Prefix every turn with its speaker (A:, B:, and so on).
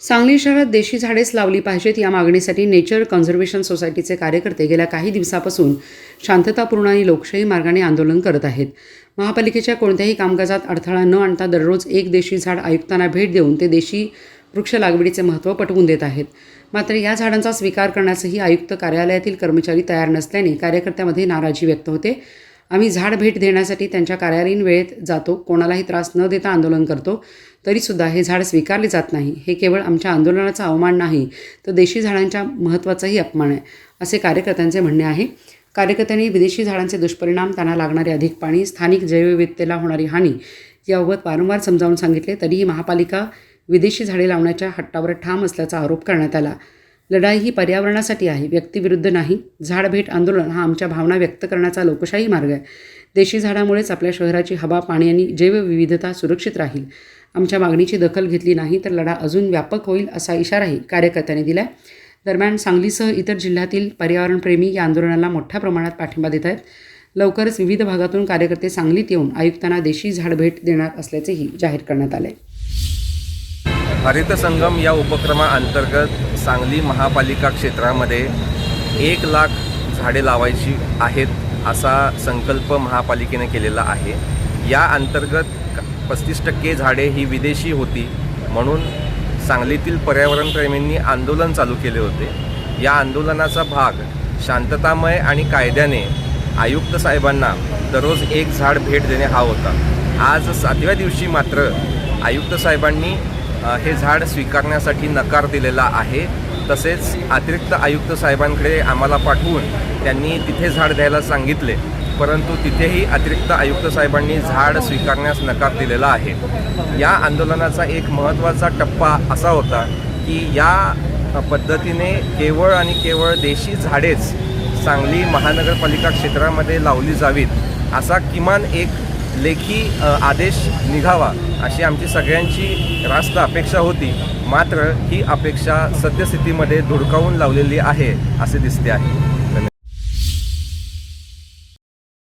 A: सांगली शहरात देशी झाडेच लावली पाहिजेत या मागणीसाठी नेचर कन्झर्वेशन सोसायटीचे कार्यकर्ते गेल्या काही दिवसापासून शांततापूर्ण आणि लोकशाही मार्गाने आंदोलन करत आहेत. महापालिकेच्या कोणत्याही कामकाजात अडथळा न आणता दररोज एक देशी झाड आयुक्तांना भेट देऊन ते देशी वृक्ष लागवडीचे महत्त्व पटवून देत आहेत. मात्र या झाडांचा स्वीकार करण्यासही आयुक्त कार्यालयातील कर्मचारी तयार नसल्याने कार्यकर्त्यामध्ये नाराजी व्यक्त होते. आम्ही झाड भेट देण्यासाठी त्यांच्या कार्यालयीन वेळेत जातो. कोणालाही त्रास न देता आंदोलन करतो. तरीसुद्धा हे झाड स्वीकारले जात नाही. हे केवळ आमच्या आंदोलनाचा अवमान नाही तर देशी झाडांच्या महत्त्वाचाही अपमान आहे असे कार्यकर्त्यांचे म्हणणे आहे. कार्यकर्त्यांनी विदेशी झाडांचे दुष्परिणाम त्यांना लागणारे अधिक पाणी स्थानिक जैवविविधतेला होणारी हानी याबाबत वारंवार समजावून सांगितले तरीही महापालिका विदेशी झाडे लावण्याच्या हट्टावर ठाम असल्याचा आरोप करण्यात आला. लढाई ही पर्यावरणासाठी आहे व्यक्तीविरुद्ध नाही. झाडभेट आंदोलन हा आमच्या भावना व्यक्त करण्याचा लोकशाही मार्ग आहे. देशी झाडामुळेच आपल्या शहराची हवा पाणी आणि जैवविविधता सुरक्षित राहील. आमच्या मागणीची दखल घेतली नाही तर लढा अजून व्यापक होईल असा इशाराही कार्यकर्त्यांनी दिला आहे दरम्यान सांगलीसह इतर जिल्ह्यातील पर्यावरणप्रेमी या आंदोलनाला मोठ्या प्रमाणात पाठिंबा देत आहेत. लवकरच विविध भागातून कार्यकर्ते सांगलीत येऊन आयुक्तांना देशी झाड भेट देणार असल्याचेही जाहीर करण्यात आले.
B: हरित संगम या उपक्रमाअंतर्गत सांगली महापालिका क्षेत्रामध्ये एक लाख झाडे लावायची आहेत असा संकल्प महापालिकेने केलेला आहे. या अंतर्गत पस्तीस टक्के झाडे ही विदेशी होती म्हणून सांगलीतील पर्यावरणप्रेमींनी आंदोलन चालू केले होते. या आंदोलनाचा भाग शांततामय आणि कायद्याने आयुक्त साहेबांना दररोज एक झाड भेट देणे हा होता. आज सातव्या दिवशी मात्र आयुक्त साहेबांनी हे झाड स्वीकारण्यासाठी नकार दिलेला आहे. तसेच अतिरिक्त आयुक्त साहेबांकडे आम्हाला पाठवून त्यांनी तिथे झाड द्यायला सांगितले. परंतु तिथेही अतिरिक्त आयुक्त साहेबांनी झाड स्वीकारण्यास नकार दिलेला आहे. या आंदोलनाचा एक महत्त्वाचा टप्पा असा होता की या पद्धतीने केवळ आणि केवळ देशी झाडेच सांगली महानगरपालिका क्षेत्रामध्ये लावली जावीत. असा किमान एक लेखी आदेश निघावा अशी आमची सगळ्यांची रास्त अपेक्षा होती. मात्र ही अपेक्षा सद्यस्थितीमध्ये धुडकावून लावलेली आहे असे दिसते आहे.